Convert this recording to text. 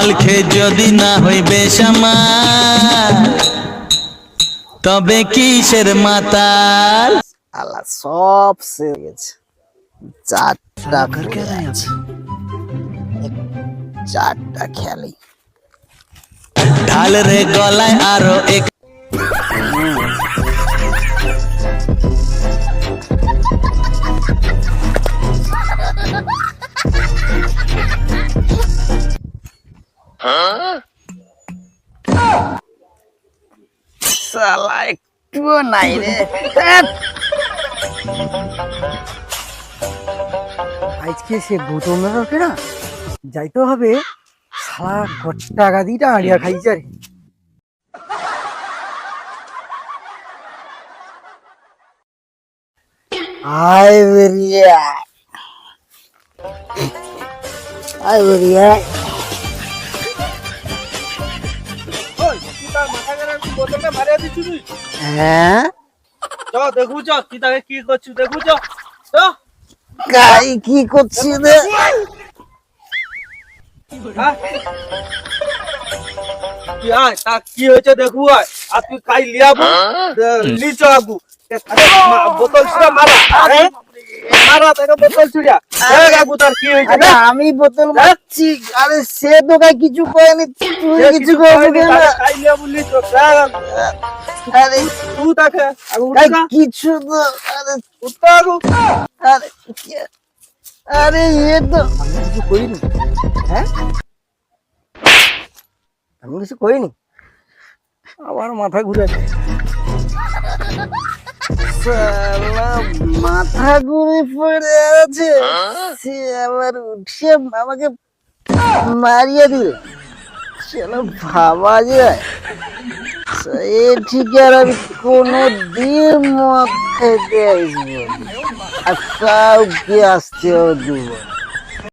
মাল খেয়ে যদি না হইবে সামাল তবে কিসের মাতাল? আল্লাহ সব সে গেছে। চারটা করে আছে। চারটা খেলি ঢাল রে গলায় আরও এক সালা নাই রে। আজকে সে বোতল মেলাকে না যাইতে হবে সারা ঘরটা গাদিটা আড়িয়া খাইছে রে আয় বেরিয়ে আয়। আয় বেরিয়ে আয়। হ্যাঁ দেখু চ তুই তাকে কি করছিস দেখু চ গাই কি করছি রে তুই কি আর তুই কাই লিয়াবু লিচ আগু বোতল মারা আরে আমি বোতল মারছি আরে সে তো কিছু করেনি তুই কিছু করবি না। আরে তুই তাকে উঠা কিছু তো আরে আরে এ তো কিছু করিনি। হ্যাঁ? আমি কিছু করিনি? আমার মাথা ঘুরে মাথা ঘুরে পড়ে আছে। সে আবার উঠে আমাকে মারিয়ে দিল। চলো ভাবা যায়। এ ঠিক আর আমি কোনো দিন মদ খেতে আসব আর কাউকে আসতেও দিব।